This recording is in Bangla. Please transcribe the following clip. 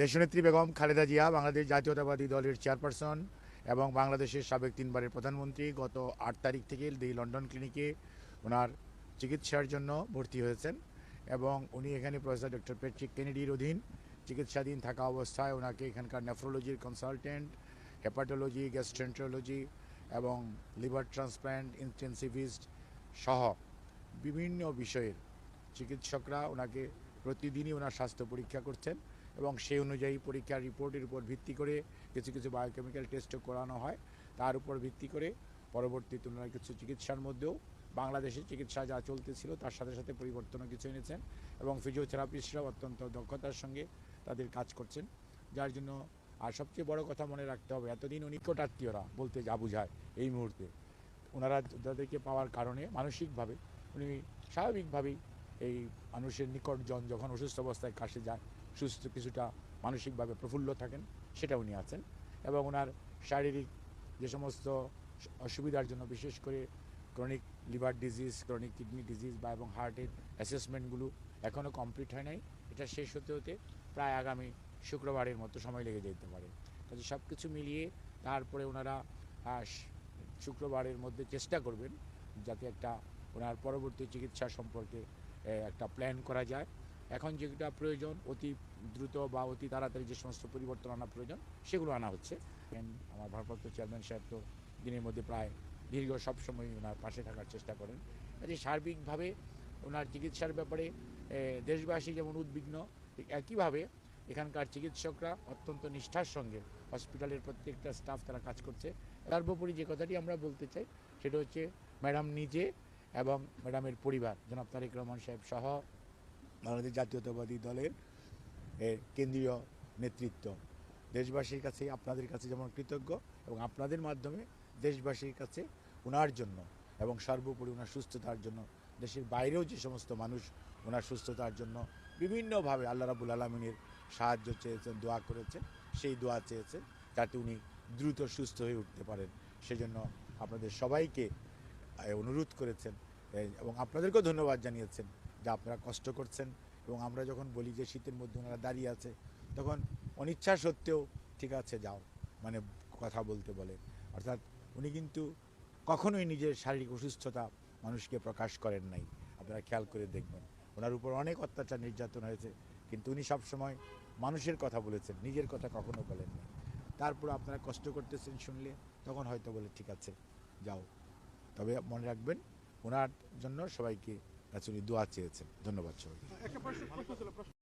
দেশনেত্রী বেগম খালেদা জিয়া বাংলাদেশ জাতীয়তাবাদী দলের চেয়ারপারসন এবং বাংলাদেশের সাবেক তিনবারের প্রধানমন্ত্রী গত আট তারিখ থেকে দি লন্ডন ক্লিনিকে ওনার চিকিৎসার জন্য ভর্তি হয়েছেন এবং উনি এখানে প্রফেসর ডক্টর পেট্রিক কেনেডির অধীন চিকিৎসাধীন থাকা অবস্থায় ওনাকে এখানকার নেফ্রোলজির কনসালটেন্ট, হেপাটোলজি গ্যাস্ট্রেন্ট্রোলজি এবং লিভার ট্রান্সপ্ল্যান্ট ইন্টেন্সিভিস্ট সহ বিভিন্ন বিষয়ের চিকিৎসকরা ওনাকে প্রতিদিনই ওনার স্বাস্থ্য পরীক্ষা করছেন। এবং সেই অনুযায়ী পরীক্ষার রিপোর্টের উপর ভিত্তি করে কিছু কিছু বায়োকেমিক্যাল টেস্টও করানো হয়। তার উপর ভিত্তি করে পরবর্তীতে ওনারা কিছু চিকিৎসার মধ্যেও বাংলাদেশের চিকিৎসা যা চলতেছিল তার সাথে সাথে পরিবর্তনও কিছু এনেছেন এবং ফিজিওথেরাপিস্টরাও অত্যন্ত দক্ষতার সঙ্গে তাদের কাজ করছেন। যার জন্য আর সবচেয়ে বড় কথা মনে রাখতে হবে, এতদিন উনি নিকটাত্মীয়রা বলতে যা বোঝায় এই মুহূর্তে। ওনারা তাদেরকে পাওয়ার কারণে মানসিকভাবে, উনি স্বাভাবিকভাবেই এই মানুষের নিকটজন যখন অসুস্থ অবস্থায় কাছে যায় সুস্থ কিছুটা মানসিকভাবে প্রফুল্ল থাকেন, সেটা উনি আছেন। এবং ওনার শারীরিক যে সমস্ত অসুবিধার জন্য বিশেষ করে chronic liver disease chronic kidney disease বা এবং হার্টের অ্যাসেসমেন্টগুলো এখনও কমপ্লিট হয় নাই। এটা শেষ হতে হতে প্রায় আগামী শুক্রবারের মতো সময় লেগে যেতে পারে। কাজে সব কিছু মিলিয়ে তারপরে ওনারা শুক্রবারের মধ্যে চেষ্টা করবেন যাতে একটা ওনার পরবর্তী চিকিৎসা সম্পর্কে একটা প্ল্যান করা যায়। এখন যেটা প্রয়োজন, অতি দ্রুত বা অতি তাড়াতাড়ি যে সমস্ত পরিবর্তন আনা প্রয়োজন, সেগুলো আনা হচ্ছে। আমার ভারপ্রাপ্ত চেয়ারম্যান সাহেব তো দিনের মধ্যে প্রায় দীর্ঘ সবসময় ওনার পাশে থাকার চেষ্টা করেন। কাজে সার্বিকভাবে ওনার চিকিৎসার ব্যাপারে দেশবাসী যেমন উদ্বিগ্ন একইভাবে এখানকার চিকিৎসকরা অত্যন্ত নিষ্ঠার সঙ্গে হসপিটালের প্রত্যেকটা স্টাফ তারা কাজ করছে। সর্বোপরি যে কথাটি আমরা বলতে চাই, সেটা হচ্ছে ম্যাডাম নিজে এবং ম্যাডামের পরিবার, জনাব তারেক রহমান সাহেব সহ বাংলাদেশ জাতীয়তাবাদী দলের এ, কেন্দ্রীয় নেতৃত্ব। দেশবাসীর কাছে আপনাদের কাছে যেমন কৃতজ্ঞ এবং আপনাদের মাধ্যমে দেশবাসীর কাছে ওনার জন্য এবং সর্বোপরি ওনার সুস্থতার জন্য দেশের বাইরেও যে সমস্ত মানুষ ওনার সুস্থতার জন্য বিভিন্নভাবে আল্লাহ রাবুল আলমিনের সাহায্য চেয়েছেন দোয়া করেছেন সেই দোয়া চেয়েছেন যাতে উনি দ্রুত সুস্থ হয়ে উঠতে পারেন। সেজন্য আপনাদের সবাইকে অনুরোধ করেছেন এবং আপনাদেরকেও ধন্যবাদ জানিয়েছেন। যে আপনারা কষ্ট করছেন এবং আমরা যখন বলি যে শীতের মধ্যে ওনারা দাঁড়িয়ে আছে, তখন অনিচ্ছা সত্ত্বেও ঠিক আছে, যাও মানে কথা বলতে বলে। অর্থাৎ উনি কিন্তু কখনোই নিজের শারীরিক অসুস্থতা মানুষকে প্রকাশ করেন নাই। আপনারা খেয়াল করে দেখবেন। ওনার উপর অনেক অত্যাচার নির্যাতন হয়েছে, কিন্তু উনি সবসময় মানুষের কথা বলেছেন, নিজের কথা কখনো বলেননি তারপর আপনারা কষ্ট করতেছেন শুনলে, তখন হয়তো বলে, ঠিক আছে, যাও। তবে মনে রাখবেন, ওনার জন্য সবাইকে আচ্ছা, রাজুনি দোয়া চেয়েছেন। ধন্যবাদ সবাইকে।